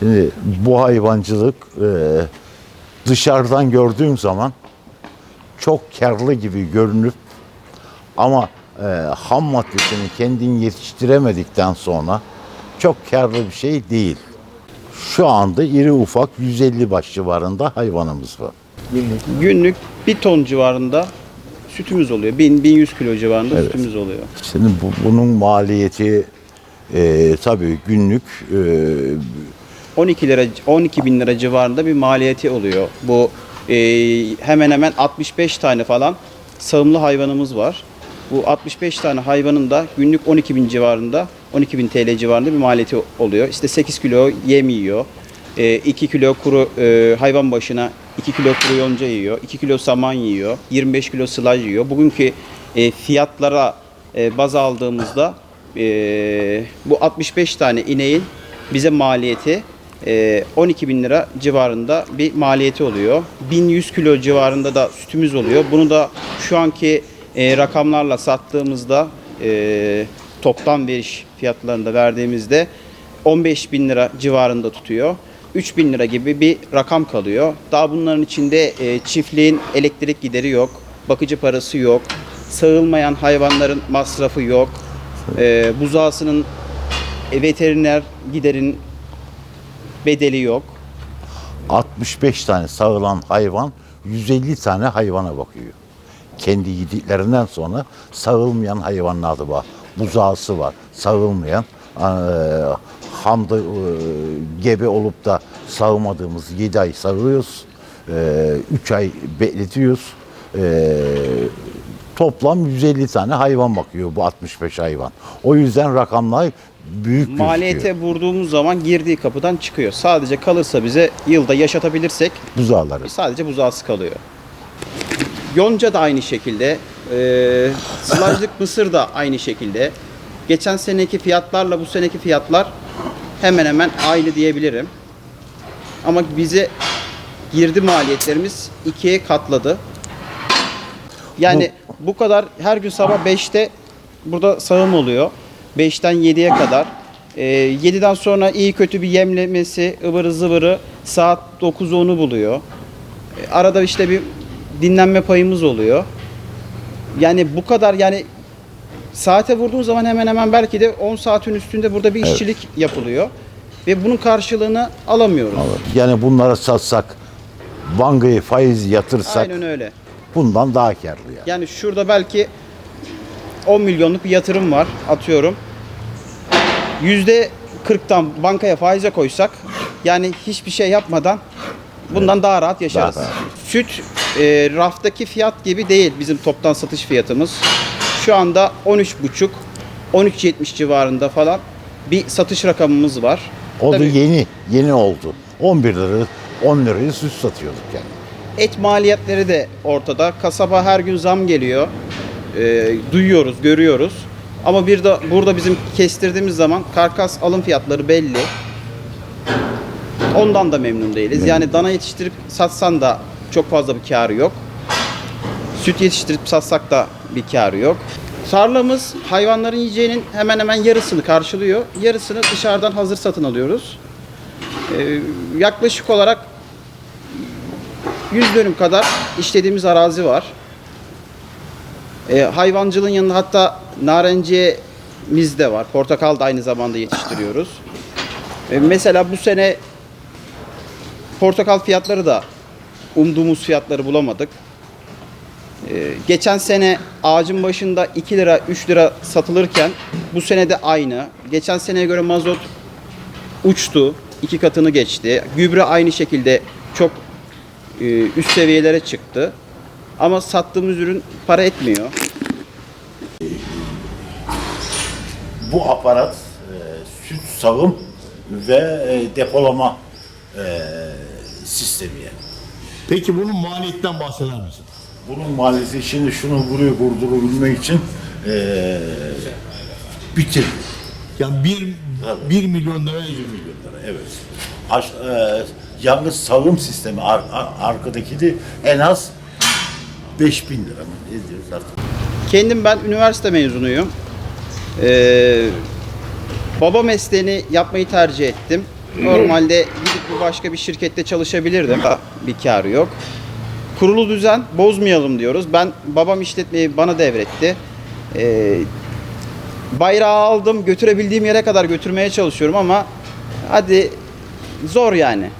Şimdi bu hayvancılık e, dışarıdan gördüğüm zaman çok karlı gibi görünüp ama e, ham maddesini kendin yetiştiremedikten sonra çok karlı bir şey değil. Şu anda iri ufak 150 baş civarında hayvanımız var. Günlük bir ton civarında sütümüz oluyor. 1000-1100 kilo civarında Evet. sütümüz oluyor. Şimdi bu, bunun maliyeti e, tabii günlük e, 12 lira 12 bin lira civarında bir maliyeti oluyor. Bu e, hemen hemen 65 tane falan sağımlı hayvanımız var. Bu 65 tane hayvanın da günlük 12 bin civarında 12 bin TL civarında bir maliyeti oluyor. İşte 8 kilo yem yiyor. 2 kilo kuru e, hayvan başına 2 kilo kuru yonca yiyor. 2 kilo saman yiyor. 25 kilo sılaj yiyor. Bugünkü e, fiyatlara e, baz aldığımızda e, bu 65 tane ineğin bize maliyeti e, 12 bin lira civarında bir maliyeti oluyor. 1100 kilo civarında da sütümüz oluyor. Bunu da şu anki e, rakamlarla sattığımızda e, toptan veriş fiyatlarında verdiğimizde 15 bin lira civarında tutuyor. 3 bin lira gibi bir rakam kalıyor. Daha bunların içinde e, çiftliğin elektrik gideri yok, bakıcı parası yok, sağılmayan hayvanların masrafı yok, buzağısının veteriner giderin bedeli yok. 65 tane sağılan hayvan 150 tane hayvana bakıyor. Kendi yediklerinden sonra sağılmayan hayvanlar da var. Buzağısı var, sağılmayan. Ee, hamda e, gebe olup da sağmadığımız 7 ay sağıyoruz. 3 ay bekletiyoruz. Ee, toplam 150 tane hayvan bakıyor bu 65 hayvan. O yüzden rakamlar büyük gözüküyor. Maliyete vurduğumuz zaman girdiği kapıdan çıkıyor. Sadece kalırsa bize yılda yaşatabilirsek Buzağları. sadece buzağısı kalıyor. Yonca da aynı şekilde. E, sılajlık mısır da aynı şekilde. Geçen seneki fiyatlarla bu seneki fiyatlar hemen hemen aynı diyebilirim. Ama bize girdi maliyetlerimiz ikiye katladı. Yani bu kadar her gün sabah 5'te burada sağım oluyor. 5'ten 7'ye kadar. Ee, 7'den sonra iyi kötü bir yemlemesi, ıvırı zıvırı saat 9-10'u buluyor. Ee, Arada işte bir dinlenme payımız oluyor. Yani bu kadar yani saate vurduğun zaman hemen hemen belki de 10 saatin üstünde burada bir işçilik yapılıyor. Ve bunun karşılığını alamıyoruz. Yani bunlara satsak, bankaya faiz yatırsak Aynen öyle. bundan daha karlı yani. Yani şurada belki 10 milyonluk bir yatırım var atıyorum. Yüzde 40'tan bankaya faize koysak yani hiçbir şey yapmadan bundan daha rahat yaşarız. Daha rahat. Süt e, raftaki fiyat gibi değil bizim toptan satış fiyatımız. Şu anda 13,5 13.70 civarında falan bir satış rakamımız var. O da Tabii yeni, yeni oldu. 11 lira, 10 liraya süt satıyorduk yani. Et maliyetleri de ortada. Kasaba her gün zam geliyor. Ee, duyuyoruz, görüyoruz. Ama bir de burada bizim kestirdiğimiz zaman karkas alım fiyatları belli. Ondan da memnun değiliz. Yani dana yetiştirip satsan da çok fazla bir karı yok. Süt yetiştirip satsak da bir karı yok. Tarlamız hayvanların yiyeceğinin hemen hemen yarısını karşılıyor. Yarısını dışarıdan hazır satın alıyoruz. Ee, yaklaşık olarak 100 dönüm kadar işlediğimiz arazi var. Ee, hayvancılığın yanında hatta narenciyemiz de var. Portakal da aynı zamanda yetiştiriyoruz. Ee, mesela bu sene portakal fiyatları da umduğumuz fiyatları bulamadık. Ee, geçen sene ağacın başında 2 lira 3 lira satılırken bu sene de aynı. Geçen seneye göre mazot uçtu. iki katını geçti. Gübre aynı şekilde çok e, üst seviyelere çıktı. Ama sattığımız ürün para etmiyor. Bu aparat e, süt sağım ve e, depolama e, sistemi yani. Peki bunun maliyetten bahseder misin? Bunun maliyeti şimdi şunu buraya vurdurabilmek için e, bitirdi. Yani 1 Tabii. 1 milyon lira 100 milyon lira evet. Aş, e, yalnız sağım sistemi ar, ar- arkadaki de en az 5000 lira mı? Ne diyoruz artık? Kendim ben üniversite mezunuyum. Ee, baba mesleğini yapmayı tercih ettim. Normalde gidip bir başka bir şirkette çalışabilirdim. Bir karı yok. Kurulu düzen bozmayalım diyoruz. Ben babam işletmeyi bana devretti. Ee, bayrağı aldım, götürebildiğim yere kadar götürmeye çalışıyorum ama hadi zor yani.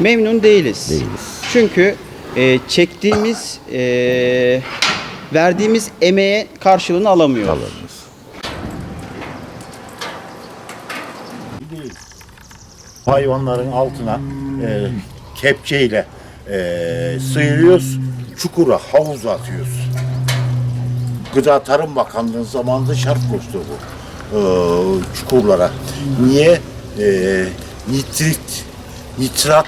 Memnun değiliz. Değiliz. Çünkü e, çektiğimiz, e, verdiğimiz emeğe karşılığını alamıyoruz. Alırız. Hayvanların altına e, kepçeyle e, sıyırıyoruz, çukura, havuza atıyoruz. Gıda Tarım Bakanlığı zamanında şart koştu bu e, çukurlara. Niye? E, nitrit, nitrat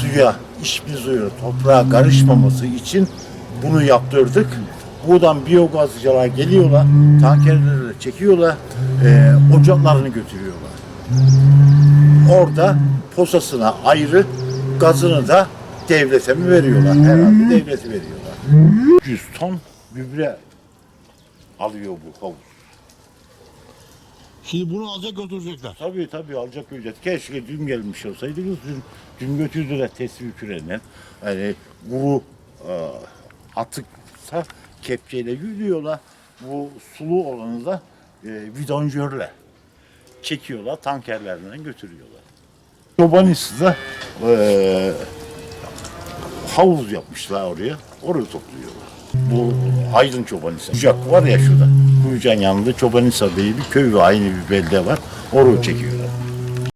suya, içme suyu, toprağa karışmaması için bunu yaptırdık. Buradan biyogazcılar geliyorlar, tankerlerle çekiyorlar, e, ocaklarını götürüyorlar. Orada posasına ayrı, gazını da devlete mi veriyorlar? Herhalde devleti veriyorlar. 100 ton gübre alıyor bu havuz. Şimdi bunu alacak götürecekler. Tabii tabii alacak ücret. Keşke dün gelmiş olsaydınız. Dün, dün götürdüler tesbih kürenden. Hani kuru e, atıksa kepçeyle yürüyorlar. Bu sulu olanı da e, vidonjörle çekiyorlar, tankerlerden götürüyorlar. Çobanisi de e, havuz yapmışlar oraya. Orayı topluyorlar. Bu Aydın Çobanisa. Kucak var ya şurada. Kuyucan yanında Çobanisa diye bir köy ve aynı bir belde var. Orayı çekiyorlar.